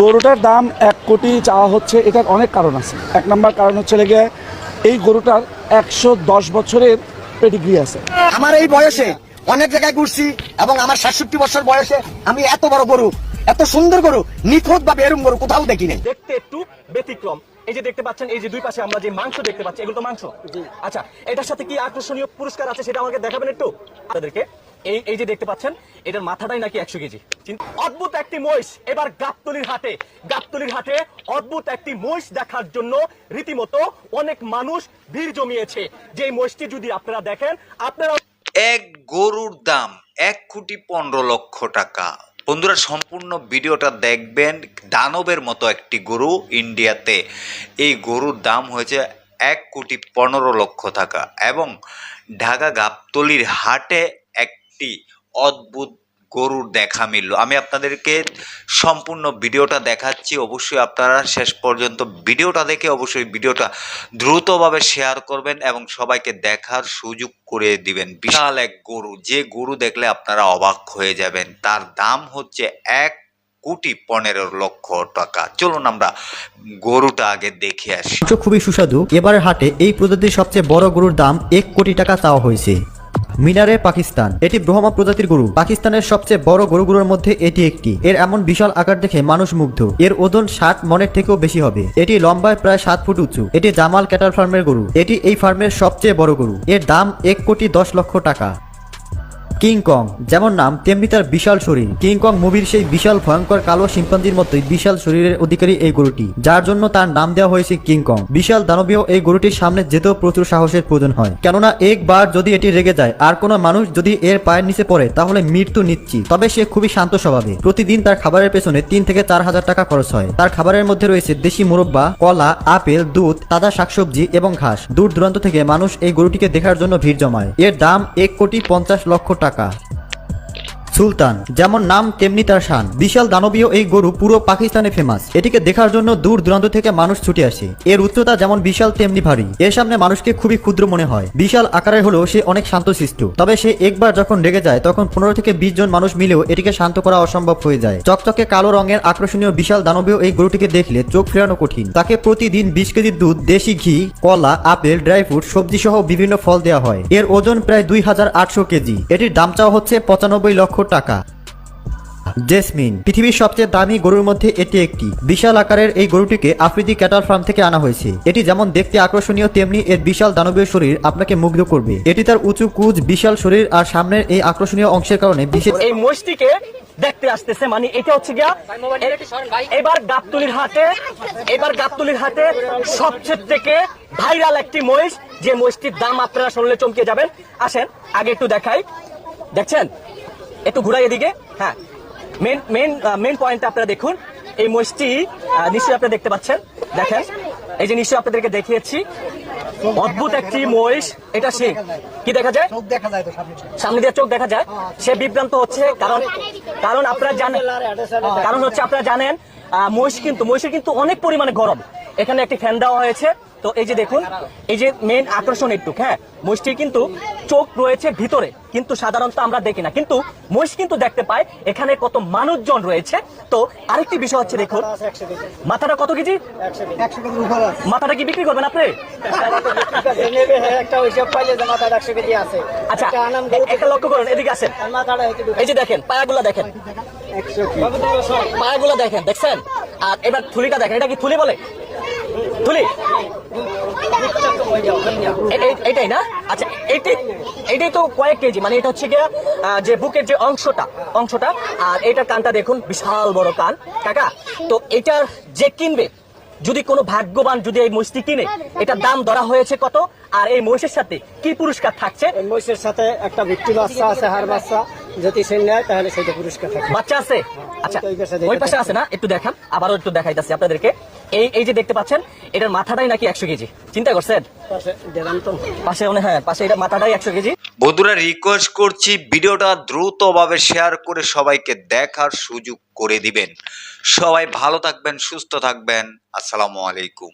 গরুটার দাম এক কোটি চাওয়া হচ্ছে এটার অনেক কারণ আছে। এক নম্বর কারণ হচ্ছে লেগে এই গরুটার একশো দশ বছরের পেডিগ্রি আছে। আমার এই বয়সে অনেক জায়গায় ঘুরছি এবং আমার সাতষট্টি বছর বয়সে আমি এত বড় গরু এত সুন্দর গরু নিখোঁজ বা বেরুম গরু কোথাও দেখি নাই। দেখতে একটু ব্যতিক্রম। এই যে দেখতে পাচ্ছেন এই যে দুই পাশে আমরা যে মাংস দেখতে পাচ্ছি এগুলো তো মাংস। আচ্ছা এটার সাথে কি আকর্ষণীয় পুরস্কার আছে সেটা আমাকে দেখাবেন একটু? আপনাদেরকে এই এই যে দেখতে পাচ্ছেন, এটার মাথাটাই নাকি একশো কেজি। অদ্ভুত একটি মহিষ এবার গাবতলির হাটে। গাবতলির হাটে অদ্ভুত একটি মহিষ দেখার জন্য রীতিমতো অনেক মানুষ ভিড় জমিয়েছে। যে মহিষটি যদি আপনারা দেখেন, আপনারা এক গরুর দাম এক কোটি পনেরো লক্ষ টাকা। বন্ধুরা, সম্পূর্ণ ভিডিওটা দেখবেন দানবের মতো একটি গরু ইন্ডিয়াতে। এই গরুর দাম হয়েছে এক কোটি পনেরো লক্ষ টাকা। এবং ঢাকা গাবতলির হাটে একটি অদ্ভুত গরুর দেখা মিলল। আমি আপনাদেরকে সম্পূর্ণ ভিডিওটা দেখাচ্ছি। অবশ্যই আপনারা শেষ পর্যন্ত ভিডিওটা দেখে অবশ্যই ভিডিওটা দ্রুতভাবে শেয়ার করবেন এবং সবাইকে দেখার সুযোগ করে দিবেন। বিশাল এক গরু। যে গরু দেখলে আপনারা অবাক হয়ে যাবেন। তার দাম হচ্ছে এক কোটি পনেরো লক্ষ টাকা। চলুন আমরা গরুটা আগে দেখে আসি। খুবই সুস্বাদু। এবারের হাটে এই প্রজাতির সবচেয়ে বড় গরুর দাম এক কোটি টাকা চাওয়া হয়েছে। মিনারে পাকিস্তান। এটি ব্রহ্মা প্রজাতির গরু। পাকিস্তানের সবচেয়ে বড় গরুগুলোর মধ্যে এটি একটি। এর এমন বিশাল আকার দেখে মানুষ মুগ্ধ। এর ওজন ষাট, মনের থেকেও বেশি হবে। এটি লম্বায় প্রায় সাত ফুট উঁচু। এটি জামাল ক্যাটার ফার্মের গরু। এটি এই ফার্মের সবচেয়ে বড় গরু। এর দাম এক কোটি দশ লক্ষ টাকা। কিং কং, যেমন নাম, তেমনি তার বিশাল শরীর। কিং কং মুভির সেই বিশাল, ভয়ঙ্কর কালো শিম্পাঞ্জির মতোই বিশাল শরীরের অধিকারী এই গরুটি, যার জন্য তার নাম দেওয়া হয়েছে কিং কং। বিশাল দানবীয় এই গরুটির সামনে যেতেও প্রচুর সাহসের প্রয়োজন হয়। কেননা একবার যদি এটি রেগে যায়, আর কোনো মানুষ যদি এর পায়ের নিচে পড়ে, তাহলে মৃত্যু নিচ্ছি তবে সে খুবই শান্ত স্বভাবে। প্রতিদিন তার খাবারের পেছনে তিন থেকে চার হাজার টাকা খরচ হয়। তার খাবারের মধ্যে রয়েছে দেশি মুরব্বা, কলা, আপেল, দুধ, তাজা শাকসবজি এবং ঘাস। দূর দূরান্ত থেকে মানুষ এই গরুটিকে দেখার জন্য ভিড় জমায়। এর দাম এক কোটি পঞ্চাশ লক্ষ টাকা। টাকা সুলতান, যেমন নাম তেমনি তার শান। বিশাল দানবীয় এই গরু পুরো পাকিস্তানে ফেমাস এটিকে দেখার জন্য দূর দূরান্ত থেকে মানুষ ছুটে আসে। এর উচ্চতা যেমন বিশাল, তেমনি ভারী। এর সামনে মানুষকে খুবই ক্ষুদ্র মনে হয়। বিশাল আকারের হলেও সে অনেক শান্তশিষ্ট। তবে সে একবার যখন রেগে যায়, তখন পনেরো থেকে বিশ জন মানুষ মিলেও এটিকে শান্ত করা অসম্ভব হয়ে যায়। চকচকে কালো রঙের আকর্ষণীয় বিশাল দানবীয় এই গরুটিকে দেখলে চোখ ফেরানো কঠিন। তাকে প্রতিদিন বিশ কেজি দুধ, দেশি ঘি, কলা, আপেল, ড্রাই ফ্রুট সবজি সহ বিভিন্ন ফল দেওয়া হয়। এর ওজন প্রায় দুই হাজার আটশো কেজি। এটির দাম চাওয়া হচ্ছে পঁচানব্বই লক্ষ টাকা। জেসমিন, পৃথিবীর সবচেয়ে দামি গরুর মধ্যে এটি একটি। বিশাল আকারের এই গরুটিকে আফ্রিদি ক্যাটাল ফার্ম থেকে আনা হয়েছে। এটি যেমন দেখতে আকর্ষণীয়, তেমনি এর বিশাল দানবীয় শরীর আপনাকে মুগ্ধ করবে। এটি তার উঁচু কুচ বিশাল শরীর আর সামনের এই আকর্ষণীয় অংশের কারণে বিশেষ এই মহিষটিকে দেখতে আসতেছে মানে এটা হচ্ছে গিয়া এবার গাবতুলির হাটে, এবার গাবতুলির হাটে সবচেয়ে থেকে ভাইরাল একটি মহিষ, যে মহিষটির দাম আপনারা শুনলে চমকে যাবেন। আসেন, আগে একটু দেখাই। দেখছেন? একটু ঘুরাই এদিকে। হ্যাঁ। মেন মেন মেন পয়েন্টটা আপনারা দেখুন। এই মহিষটি আহ, নিশ্চয়ই আপনারা দেখতে পাচ্ছেন। দেখেন এই যে নিশ্চয়ই আপনাদেরকে দেখিয়েছি। অদ্ভুত একটি মহিষ এটা সে। কি দেখা যায়? দেখা যায় তো সামনে। সামনে দিয়ে চোখ দেখা যায়। সে বিভ্রান্ত হচ্ছে কারণ কারণ আপনারা জানেন কারণ হচ্ছে আপনারা জানেন আহ, মহিষ কিন্তু মহিষের কিন্তু অনেক পরিমাণে গরম। এখানে একটি ফ্যান দেওয়া হয়েছে। তো এই যে দেখুন, এই যে মেন আকর্ষণ একটু হ্যাঁ? মহিষটির কিন্তু চোখ রয়েছে ভিতরে, কিন্তু সাধারণত আমরা দেখি না। কিন্তু মহিষ কিন্তু দেখতে পায়, এখানে কত মানুষজন রয়েছে। তো আরেকটি বিষয় হচ্ছে দেখুন, মাথাটা কত কেজি? আছে। মাথাটা কি বিক্রি করবেন আপনি? আছে আচ্ছা একটা লক্ষ্য করুন, এদিকে হয়তো এই যে দেখেন, পায়াগুলা দেখেন। পায়াগুলো দেখেন, দেখছেন? আর এবার থুলিটা দেখেন, এটা কি থুলি বলে? এ- এটাই না? আচ্ছা এইটাই এইটাই তো কয়েক কেজি মানে এটা হচ্ছে গিয়ে যে বুকের যে অংশটা অংশটা, আর এটার কানটা দেখুন, বিশাল বড় কান। কাকা, তো এটার যে কিনবে, যদি কোনো ভাগ্যবান যদি এই মহিষটি কিনে, এটার দাম ধরা হয়েছে কত? আর এই মহিষের সাথে কি পুরস্কার থাকছে? মহিষের সাথে একটা ভিত্তি বাচ্চা আছে হার বাচ্চা। যদি সে নেয় তাহলে সেটা পুরস্কার থাকে বাচ্চা আছে? আচ্ছা ওই পাশে আছে না? একটু দেখান আবারও একটু দেখাইতাছি আপনাদেরকে। এই এই যে দেখতে পাচ্ছেন এটার মাথাটাই নাকি একশো কেজি। চিন্তা করছেন? পাশে দেবেন তো। পাশে মনে হ্যাঁ পাশে এটা মাথাটাই একশো কেজি। বন্ধুরা রিকোয়েস্ট করছি ভিডিওটা দ্রুতভাবে শেয়ার করে সবাইকে দেখার সুযোগ করে দিবেন। সবাই ভালো থাকবেন সুস্থ থাকবেন। আসসালামু আলাইকুম।